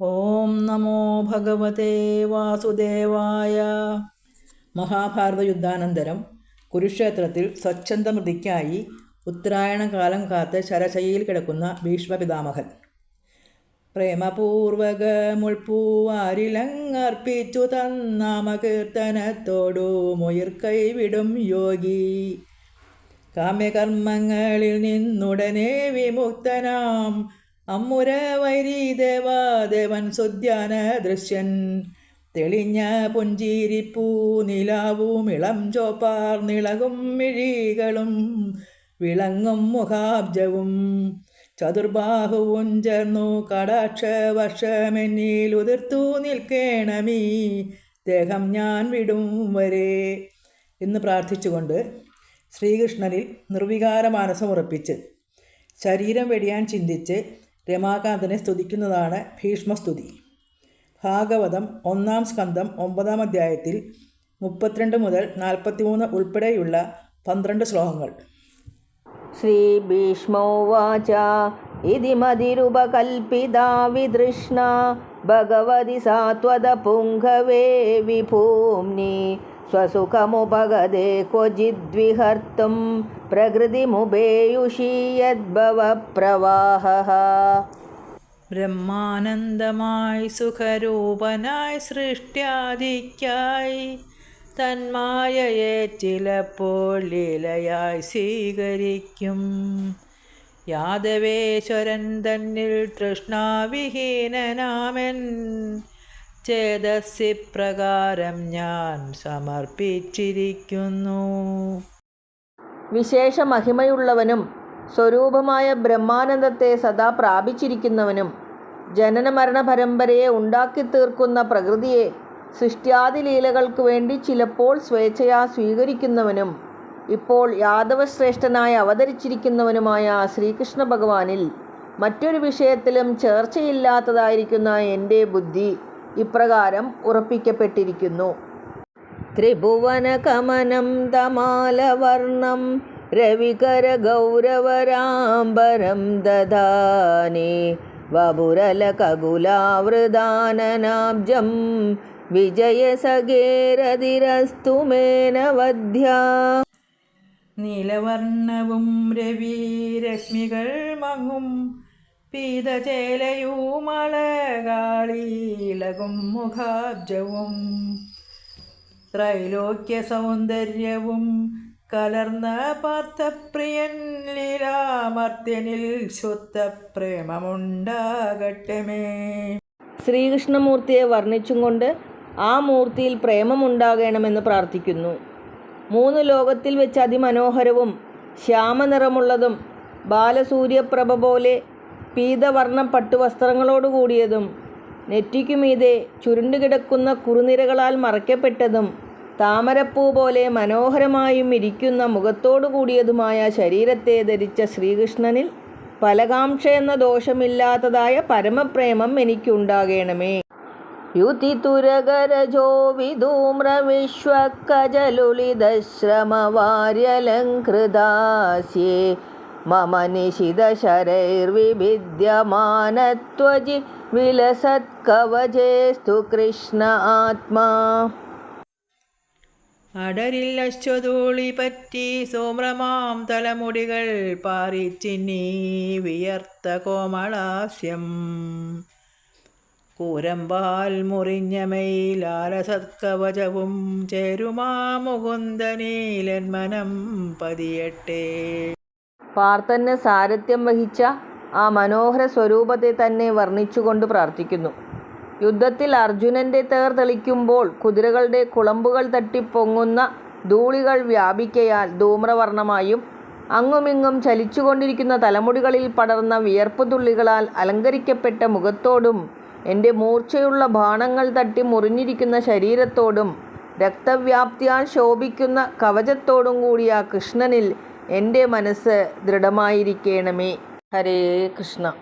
ഓം നമോ ഭഗവതേ വാസുദേവായ. മഹാഭാരത യുദ്ധാനന്തരം കുരുക്ഷേത്രത്തിൽ സ്വച്ഛന്ത മൃതിക്കായി ഉത്തരായണകാലം കാത്ത് ശരശയിൽ കിടക്കുന്ന ഭീഷ്മപിതാമഹൻ. പ്രേമപൂർവകമുൾപ്പൂവാരിലങ്ങർപ്പിച്ചു തന്നാമകീർത്തനത്തോടു മുയിർ കൈവിടും യോഗി. കാമ്യകർമ്മങ്ങളിൽ നിന്നുടനെ വിമുക്തനാം അമ്മുര വൈരീദേവാദേവൻ സുദ്യാന ദൃശ്യൻ തെളിഞ്ഞ പുഞ്ചിരിപ്പൂ നിലാവും ഇളം ചോപ്പാർ നിളകും മിഴികളും വിളങ്ങും മുഖാബ്ജവും. ചതുർബാഹുവും ചേർന്നു കടാക്ഷ വർഷമെന്നിൽ ഉതിർത്തു നിൽക്കേണമീ ദേഹം ഞാൻ വിടും വരെ. എന്ന് പ്രാർത്ഥിച്ചുകൊണ്ട് ശ്രീകൃഷ്ണനിൽ നിർവികാര മാനസമുറപ്പിച്ച് ശരീരം വെടിയാൻ ചിന്തിച്ച് രമാകാന്തനെ സ്തുതിക്കുന്നതാണ് ഭീഷ്മസ്തുതി. ഭാഗവതം ഒന്നാം സ്കന്ധം ഒമ്പതാം അധ്യായത്തിൽ മുപ്പത്തിരണ്ട് മുതൽ നാൽപ്പത്തിമൂന്ന് ഉൾപ്പെടെയുള്ള പന്ത്രണ്ട് ശ്ലോകങ്ങൾ. ശ്രീഭീഷ്മോവാച ഇതി മതിരുപകൽപ്പിത വിതൃഷ്ണ. ഭഗവതി സാത്വത പുംഗവേ വിഭൂംനി स्वसुखमुपगदे क्वचिद्विहर्तुं प्रकृतिमुपेयुषी यद्भवप्रवाहः ബ്രഹ്മാനന്ദമായി സുഖരൂപനായി സൃഷ്ട്യാദിക്കായി തന്മായയെ ചിലപ്പോൾ ലീലയായി സ്വീകരിക്കും യാദവേശ്വരൻ തന്നിൽ തൃഷ്ണാവിഹീനനാമൻ ചേതസ്സി പ്രകാരം ഞാൻ സമർപ്പിച്ചിരിക്കുന്നു. വിശേഷ മഹിമയുള്ളവനും സ്വരൂപമായ ബ്രഹ്മാനന്ദത്തെ സദാ പ്രാപിച്ചിരിക്കുന്നവനും ജനനമരണ പരമ്പരയെ ഉണ്ടാക്കി തീർക്കുന്ന പ്രകൃതിയെ സൃഷ്ട്യാദി ലീലകൾക്ക് വേണ്ടി ചിലപ്പോൾ സ്വേച്ഛയാ സ്വീകരിക്കുന്നവനും ഇപ്പോൾ യാദവശ്രേഷ്ഠനായി അവതരിച്ചിരിക്കുന്നവനുമായ ശ്രീകൃഷ്ണ ഭഗവാനിൽ മറ്റൊരു വിഷയത്തിലും ചേർച്ചയില്ലാത്തതായിരിക്കുന്ന എന്റെ ബുദ്ധി ഇപ്രകാരം ഉറപ്പിക്കപ്പെട്ടിരിക്കുന്നു. ത്രിഭുവനകമനം തമാലവർണം രവികരഗൗരവരാംബരം ദദാനി വപുരലകകുലാവൃദാനനാബ്ജം വിജയസഗേരതിരസ്തു നീലവർണവും നീലവർണവും രവിരശ്മികൾ മങ്ങും പീതചേലയുമളകാളിളകും മുഖാബ്ജവും. ത്രൈലോക്യ സൗന്ദര്യവും കലർന്ന പാർത്ഥപ്രിയൻ ലീലാമർത്യനിൽ ശുദ്ധപ്രേമമുണ്ടാകട്ടെ ശ്രീകൃഷ്ണമൂർത്തിയെ വർണിച്ചും കൊണ്ട് ആ മൂർത്തിയിൽ പ്രേമമുണ്ടാകണമെന്ന് പ്രാർത്ഥിക്കുന്നു. മൂന്ന് ലോകത്തിൽ വെച്ച് അതിമനോഹരവും ശ്യാമനിറമുള്ളതും ബാലസൂര്യപ്രഭ പോലെ പീതവർണ പട്ടുവസ്ത്രങ്ങളോടുകൂടിയതും നെറ്റിക്കുമീതെ ചുരുണ്ടുകിടക്കുന്ന കുറുനിരകളാൽ മറയ്ക്കപ്പെട്ടതും താമരപ്പൂ പോലെ മനോഹരമായും ഇരിക്കുന്ന മുഖത്തോടു കൂടിയതുമായ ശരീരത്തെ ധരിച്ച ശ്രീകൃഷ്ണനിൽ ഫലകാംക്ഷ എന്ന ദോഷമില്ലാത്തതായ പരമപ്രേമം എനിക്കുണ്ടാകണമേ. യുതിതുരകരജോ വിധൂമ്ര വിശ്വക്കജലുളിതശ്രമവാര്യലങ്കൃതാസ്യേ മമ നിശിതശരൈർവിഭിദ്യമാനത്വജി വിലസത്കവചേസ്തു കൃഷ്ണ ആത്മാ. അടരിൽ അശ്വതൂളി പറ്റി സോമ്രമാം തലമുടികൾ പാറിച്ചിന്നി വിയർത്ത കോമളാസ്യം. കൂരമ്പാൽ മുറിഞ്ഞമയിലാലസത്കവചവും ചേരുമാ മുകുന്ദനീലന്മനം പതിയട്ടെ. പാർത്തന് സാരഥ്യം വഹിച്ച ആ മനോഹര സ്വരൂപത്തെ തന്നെ വർണിച്ചുകൊണ്ട് പ്രാർത്ഥിക്കുന്നു. യുദ്ധത്തിൽ അർജുനന്റെ തേർ തെളിക്കുമ്പോൾ കുതിരകളുടെ കുളമ്പുകൾ തട്ടിപ്പൊങ്ങുന്ന ധൂളികൾ വ്യാപിക്കയാൽ ധൂമ്രവർണമായും അങ്ങുമിങ്ങും ചലിച്ചുകൊണ്ടിരിക്കുന്ന തലമുടികളിൽ പടർന്ന വിയർപ്പ് തുള്ളികളാൽ അലങ്കരിക്കപ്പെട്ട മുഖത്തോടും എന്റെ മൂർച്ചയുള്ള ബാണങ്ങൾ തട്ടി മുറിഞ്ഞിരിക്കുന്ന ശരീരത്തോടും രക്തവ്യാപ്തിയാൽ ശോഭിക്കുന്ന കവചത്തോടും കൂടിയ കൃഷ്ണനിൽ എന്റെ മനസ്സ് ദൃഢമായിരിക്കണമേ. ഹരേ കൃഷ്ണ.